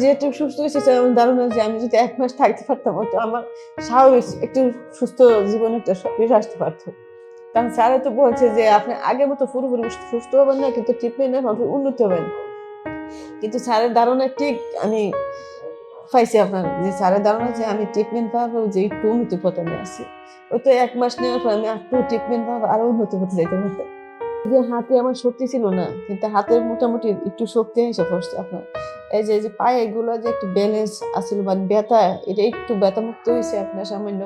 যেহেতু সুস্থ হয়েছে, স্যার, আমার ধারণা যে আমি যদি এক মাস থাকতে পারতাম তো আমার স্বাভাবিক একটু সুস্থ জীবনে একটা ফিরে আসতে পারতো কারণ স্যারে তো বলছে যে আপনি আগের মতো পুরোপুরি সুস্থ হবেন না, কিন্তু ট্রিটমেন্ট নেন আপনি উন্নতি হবেন। কিন্তু স্যারের ধারণা ঠিক, আমি পাইছি আপনার যে স্যারের ধারণা যে আমি ট্রিটমেন্ট পাবো যে একটু উন্নতি পথে আমি আসি ওই তো এক মাস নেওয়ার পর আমি একটু ট্রিটমেন্ট পাবো আরও উন্নতি পথে যেতে পারতাম। যে হাতে আমার শক্তি ছিল না, কিন্তু হাতের মোটামুটি একটু শক্তি এসে পড়ছে আপনার। এই যে যে পায়ে এগুলো যে একটু ব্যালেন্স আসছিল মানে ব্যথা, এটা একটু ব্যথা মুক্ত হয়েছে আপনার সামান্য।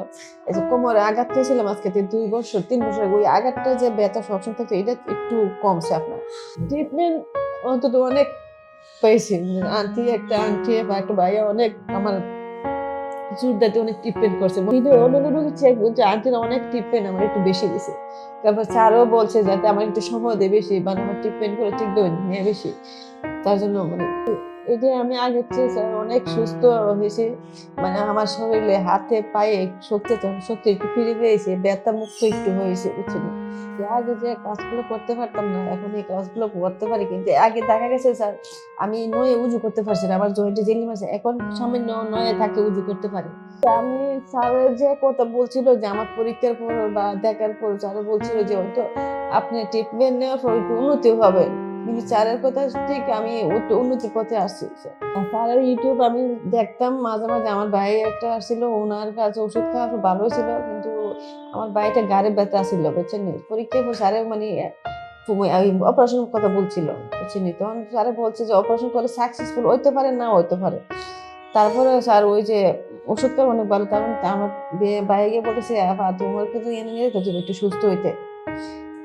এই যে কোমরে আঘাত পেয়েছিলাম আজকে দুই বছর, তিন বছর ওই আঘাতটা যে ব্যথা সবসময় থাকতো, এটা একটু কমছে আপনার। ট্রিটমেন্ট অন্তত অনেক পেয়েছি। আন্টি একটা আন্টি বা একটা ভাইয়া অনেক আমার জোরদাতে অনেক ট্রিটমেন্ট করছে। কিন্তু অন্যান্য রোগী চেক বলছে আন্টিরা অনেক ট্রিটমেন্ট আমার একটু বেশি দিছে। তারপর স্যারও বলছে যাতে আমার একটু সময় দেয় বেশি, বা আমার ট্রিটমেন্ট করে ঠিকভাবে নিয়ে বেশি। তার জন্য মানে এটা আমি আগের চেয়ে অনেক সুস্থ হয়েছে। মানে আমার শরীরে হাতে পায়ে শক্তি শক্তি একটু ফিরে পেয়েছে, ব্যথা মুক্ত একটু হয়েছে, বুঝছেন? আগে যে কাজগুলো করতে পারতাম না, এখন এই কাজগুলো করতে পারি, কিন্তু আগে দেখা গেছে স্যার, আমি নয়ে উজু করতে পারছি না, আমার জয়েন্টে জেলি মাসে এখন সামান্য নয়ে থাকে উজু করতে পারি। আমি স্যারের যে কথা বলছিল যে, আমার পরীক্ষার পর বা দেখার পর স্যার বলছিল যে হয়তো আপনি ট্রিটমেন্ট নেওয়ার পর একটু উন্নতি হবে। কিন্তু স্যারের কথা ঠিক আমি একটু উন্নতির পথে আসছি স্যারের ইউটিউব আমি দেখতাম মাঝে মাঝে আমার ভাই একটা আসছিল, ওনার কাছে ওষুধ খাওয়া খুব ভালো ছিল কিন্তু আমার ভাইটা গাড়ি ব্যথা ছিল, বুঝছেন নি? পরীক্ষার পর স্যারের মানে অপারেশন কথা বলছিল, বুঝছেন তখন স্যারে বলছে যে অপারেশন করে সাকসেসফুল হইতে পারে, না হইতে পারে। তারপরে স্যার ওই যে ওষুধ খাওয়া অনেক ভালো, তখন আমার বে- ভাই গিয়ে বলতেছে আপা তোমার কিন্তু এনে নিয়ে একটু সুস্থ হইতে।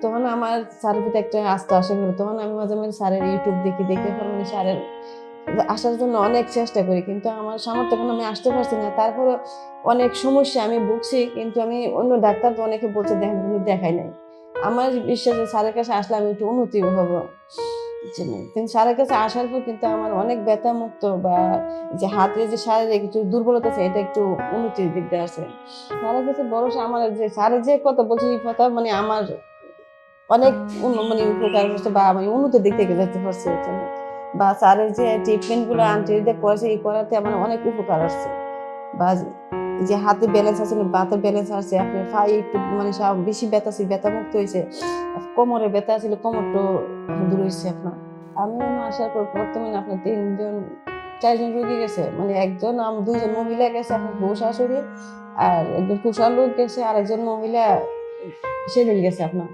তখন আমার স্যারের প্রতি একটা আস্থা আসে গেলো তখন আমি মাঝে মাঝে স্যারের ইউটিউব দেখি, দেখে মানে স্যারের আসার জন্য অনেক চেষ্টা করি, কিন্তু আমার সামর্থ্য এখন আমি আসতে পারছি না। তারপরে অনেক সমস্যা আমি ভুগছি, কিন্তু আমি অন্য ডাক্তার তো অনেকে বলছে দেখেন কিন্তু দেখাই নাই। আমার বিশ্বাস স্যারের কাছে আসলে আমি একটু উন্নতি হব? কিন্তু স্যারের কাছে আসার পর কিন্তু আমার অনেক ব্যথা মুক্ত বা যে হাতে যে শারীরিক কিছু দুর্বলতা আছে, এটা একটু উন্নতির দিক দিয়ে আছে স্যারের কাছে ভরসা আমার যে, স্যারের যে কথা বলছে, এই কথা মানে আমার অনেক মানে উপকার হচ্ছে বা আমি উন্নতির দিক থেকে যেতে পারছি বুঝছেন? বা স্যারের যে ট্রিটমেন্টগুলো করেছে এই করাতে আমার অনেক উপকার আসছে। বা যে হাতে ব্যালেন্স আছে বাতের ব্যালেন্স আছে আপনার ফাই একটু মানে সব বেশি ব্যথা আছে ব্যথা মুক্ত হয়েছে, কোমরে ব্যথা ছিল কোমরটা দূর হয়েছে আপনার আমি আসার পর বর্তমানে আপনার তিনজন, চারজন রোগী গেছে মানে একজন দুইজন মহিলা গেছে, আপনার বউ শাশুড়ি, আর একজন কুশাল লোক গেছে, আর একজন মহিলা সেদিন গেছে আপনার।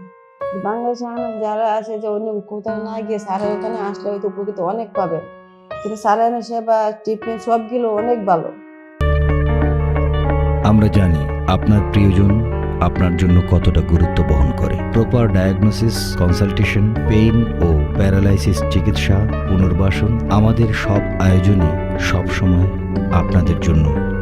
বাংলাদেশে আমার যারা আছে যে অন্য কোথাও না গিয়ে স্যারের ওখানে আসলে হয়তো উপকৃত অনেক পাবে। কিন্তু স্যারের সেবা ট্রিটমেন্ট সবগুলো অনেক ভালো। আমরা জানি আপনার প্রিয়জন আপনার জন্য কতটা গুরুত্ব বহন করে। প্রপার ডায়াগনোসিস কনসালটেশন পেইন ও প্যারালাইসিস চিকিৎসা, পুনর্বাসন আমাদের সব আয়োজনই সবসময় আপনাদের জন্য।